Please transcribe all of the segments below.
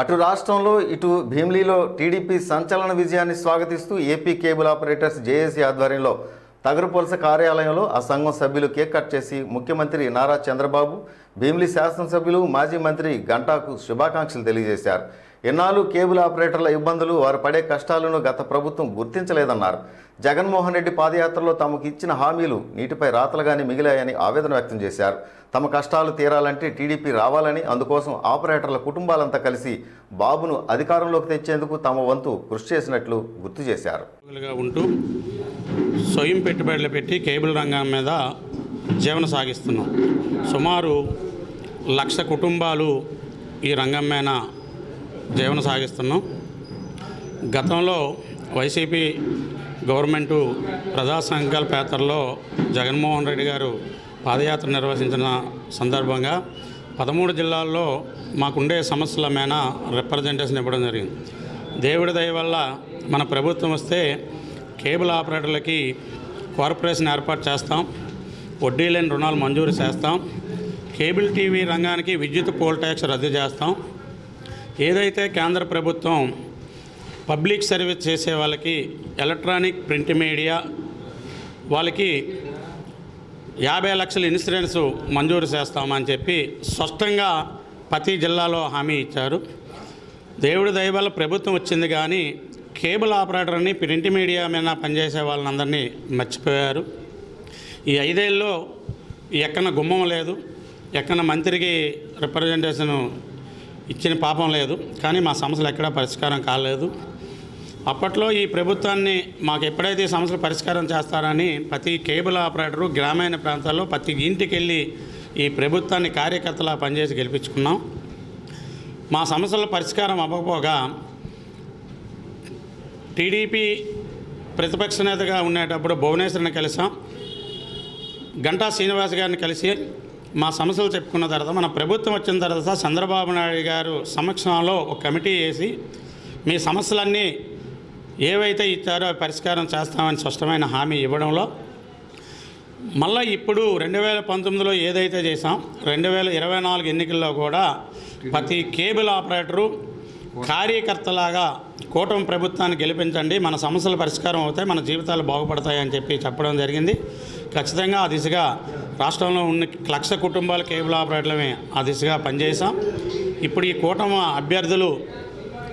అటు రాష్ట్రంలో ఇటు భీమిలీలో టీడీపీ సంచలన విజయాన్ని స్వాగతిస్తూ ఏపీ కేబుల్ ఆపరేటర్స్ జేఏసీ ఆధ్వర్యంలో తగరపులస కార్యాలయంలో ఆ సంఘం సభ్యులు కేక్ కట్ చేసి ముఖ్యమంత్రి నారా చంద్రబాబు భీమిలి శాసనసభ్యులు మాజీ మంత్రి గంటాకు శుభాకాంక్షలు తెలియజేశారు. ఎన్నాళ్ళు కేబుల్ ఆపరేటర్ల ఇబ్బందులు వారు పడే కష్టాలను గత ప్రభుత్వం గుర్తించలేదన్నారు. జగన్మోహన్ రెడ్డి పాదయాత్రలో తమకు ఇచ్చిన హామీలు నీటిపై రాతలుగానే మిగిలాయని ఆవేదన వ్యక్తం చేశారు. తమ కష్టాలు తీరాలంటే టీడీపీ రావాలని అందుకోసం ఆపరేటర్ల కుటుంబాలంతా కలిసి బాబును అధికారంలోకి తెచ్చేందుకు తమ వంతు కృషి చేసినట్లు గుర్తు చేశారు. ఉంటూ స్వయం పెట్టుబడులు పెట్టి కేబుల్ రంగం మీద జీవన సాగిస్తున్నాం. సుమారు లక్ష కుటుంబాలు ఈ రంగం మీద జీవన సాగిస్తున్నాం. గతంలో వైసీపీ గవర్నమెంటు ప్రజా సంకల్ప యాత్రలో జగన్మోహన్ రెడ్డి గారు పాదయాత్ర నిర్వహించిన సందర్భంగా పదమూడు జిల్లాల్లో మాకుండే సమస్యల మీద రిప్రజెంటేషన్ ఇవ్వడం జరిగింది. దేవుడి దయ వల్ల మన ప్రభుత్వం వస్తే కేబుల్ ఆపరేటర్లకి కార్పొరేషన్ ఏర్పాటు చేస్తాం. వడ్డీ లేని రుణాలు మంజూరు చేస్తాం. కేబుల్ టీవీ రంగానికి విద్యుత్ పోల్ ట్యాక్స్ రద్దు చేస్తాం. ఏదైతే కేంద్ర ప్రభుత్వం పబ్లిక్ సర్వీస్ చేసే వాళ్ళకి ఎలక్ట్రానిక్ ప్రింట్ మీడియా వాళ్ళకి యాభై లక్షల ఇన్సూరెన్స్ మంజూరు చేస్తామని చెప్పి స్పష్టంగా ప్రతి జిల్లాలో హామీ ఇచ్చారు. దేవుడి దయవల్ల ప్రభుత్వం వచ్చింది కానీ కేబుల్ ఆపరేటర్ని ప్రింట్ మీడియా మీద పనిచేసే వాళ్ళందరినీ మర్చిపోయారు. ఈ ఐదేళ్ళలో ఎక్కన గుమ్మం లేదు ఎక్కన మంత్రికి రిప్రజెంటేషన్ ఇచ్చిన పాపం లేదు కానీ మా సమస్యలు ఎక్కడా పరిష్కారం కాలేదు. అప్పట్లో ఈ ప్రభుత్వాన్ని మాకు ఎప్పుడైతే ఈ సమస్యలు పరిష్కారం చేస్తారని ప్రతి కేబుల్ ఆపరేటరు గ్రామీణ ప్రాంతాల్లో ప్రతి ఇంటికి వెళ్ళి ఈ ప్రభుత్వాన్ని కార్యకర్తలా పనిచేసి గెలిపించుకున్నాం. మా సమస్యల పరిష్కారం అవ్వకపోగా టీడీపీ ప్రతిపక్ష నేతగా ఉండేటప్పుడు భువనేశ్వరిని కలిసాం. గంటా శ్రీనివాస్ గారిని కలిసి మా సమస్యలు చెప్పుకున్న తర్వాత మన ప్రభుత్వం వచ్చిన తర్వాత చంద్రబాబు నాయుడు గారు సమక్షంలో ఒక కమిటీ వేసి మీ సమస్యలన్నీ ఏవైతే ఇచ్చారో అవి పరిష్కారం చేస్తామని స్పష్టమైన హామీ ఇవ్వడంలో మళ్ళీ ఇప్పుడు రెండు వేల పంతొమ్మిదిలో ఏదైతే చేసాం రెండు వేల ఇరవై నాలుగు ఎన్నికల్లో కూడా ప్రతి కేబుల్ ఆపరేటరు కార్యకర్తలాగా కూటమి ప్రభుత్వాన్ని గెలిపించండి మన సమస్యలు పరిష్కారం అవుతాయి మన జీవితాలు బాగుపడతాయి అని చెప్పి చెప్పడం జరిగింది. ఖచ్చితంగా ఆ దిశగా రాష్ట్రంలో ఉన్న లక్ష కుటుంబాలు కేబుల్ ఆపరేటర్లమే ఆ దిశగా పనిచేసాం ఇప్పుడు ఈ కూటమి అభ్యర్థులు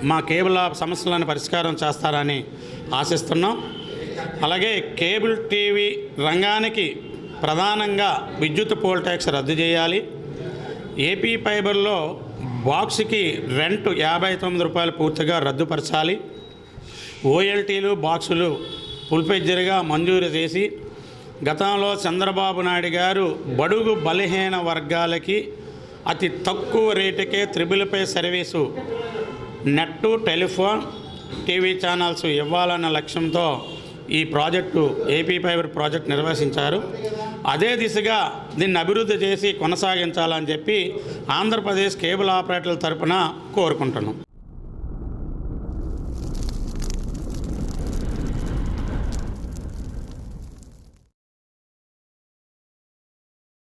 మా కేబుల్ ఆ సమస్యలను పరిష్కారం చేస్తారని ఆశిస్తున్నాం. అలాగే కేబుల్ టీవీ రంగానికి ప్రధానంగా విద్యుత్ పోల్ ట్యాక్స్ రద్దు చేయాలి. ఏపీ ఫైబర్లో బాక్స్కి రెంట్ యాభై తొమ్మిది రూపాయలు పూర్తిగా రద్దుపరచాలి. ఓఎల్టీలు బాక్సులు పుల్పెజ్జరిగా మంజూరు చేసి గతంలో చంద్రబాబు నాయుడు గారు బడుగు బలహీన వర్గాలకి అతి తక్కువ రేటుకే triple play service net telephone TV channels ఇవ్వాలన్న లక్ష్యంతో ఈ ప్రాజెక్టు ఏపీ ఫైబర్ ప్రాజెక్ట్ నిర్వహించారు. అదే దిశగా దీన్ని అభివృద్ధి చేసి కొనసాగించాలని చెప్పి ఆంధ్రప్రదేశ్ కేబుల్ ఆపరేటర్ల తరపున కోరుకుంటున్నాం.